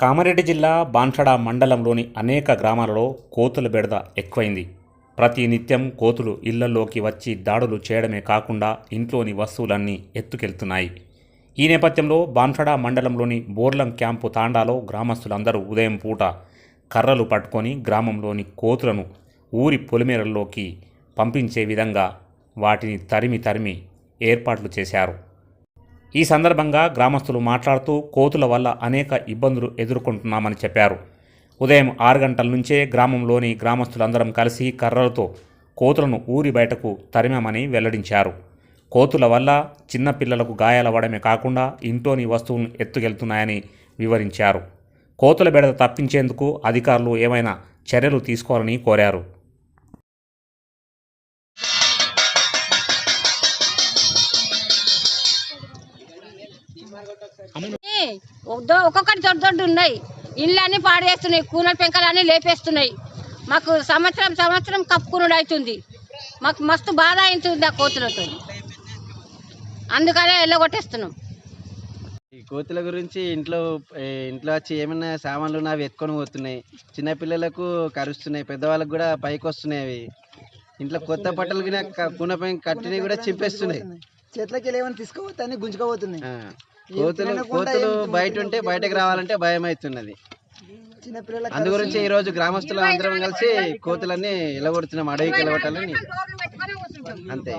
కామారెడ్డి జిల్లా బాన్షడా మండలంలోని అనేక గ్రామాలలో కోతుల బెడద ఎక్కువైంది. ప్రతి నిత్యం కోతులు ఇళ్ళలోకి వచ్చి దాడులు చేయడమే కాకుండా ఇంట్లోని వస్తువులన్నీ ఎత్తుకెళ్తున్నాయి. ఈ నేపథ్యంలో బాన్షడా మండలంలోని బోర్లం క్యాంపు తాండాలో గ్రామస్తులందరూ ఉదయం పూట కర్రలు పట్టుకొని గ్రామంలోని కోతులను ఊరి పొలిమేరల్లోకి పంపించే విధంగా వాటిని తరిమి తరిమి ఏర్పాట్లు చేశారు. ఈ సందర్భంగా గ్రామస్తులు మాట్లాడుతూ కోతుల వల్ల అనేక ఇబ్బందులు ఎదుర్కొంటున్నామని చెప్పారు. ఉదయం ఆరు గంటల నుంచే గ్రామంలోని గ్రామస్తులందరం కలిసి కర్రలతో కోతులను ఊరి బయటకు తరిమామని వెల్లడించారు. కోతుల వల్ల చిన్నపిల్లలకు గాయాలవ్వడమే కాకుండా ఇంట్లోని వస్తువులను ఎత్తుకెళ్తున్నాయని వివరించారు. కోతుల బెడద తప్పించేందుకు అధికారులు ఏమైనా చర్యలు తీసుకోవాలని కోరారు. ఒక్కొక్కటి దొడ్డు దొడ్డు ఉన్నాయి. ఇళ్ళన్నీ పాడు చేస్తున్నాయి కూనల పెంకలన్నీ లేపేస్తున్నాయి. మాకు సంవత్సరం సంవత్సరం కప్పుకునుడు అవుతుంది మాకు మస్తు బాధ అవుతుంది ఆ కోతులతో. అందుకనే వెళ్ళగొట్టేస్తున్నాం ఈ కోతుల గురించి ఇంట్లో ఇంట్లో వచ్చి ఏమైనా సామాన్లు ఉన్నా అవి ఎత్తుకొని పోతున్నాయి. చిన్నపిల్లలకు కరుస్తున్నాయి పెద్దవాళ్ళకు కూడా పైకి వస్తున్నాయి అవి. ఇంట్లో కొత్త బట్టలు కూనపై కట్టినవి కూడా చింపేస్తున్నాయి. చేతులకి ఏమైనా తీసుకోవద్దని గుంజుకోబోతున్నాయి కోతులు కోతులు బయట ఉంటే బయటకు రావాలంటే భయం అవుతున్నది అందు గురించి ఈ రోజు గ్రామస్తులు అందరం కలిసి కోతులన్నీ ఇలగొడుతున్నాం అడవికి ఎలగొట్టాలని అంతే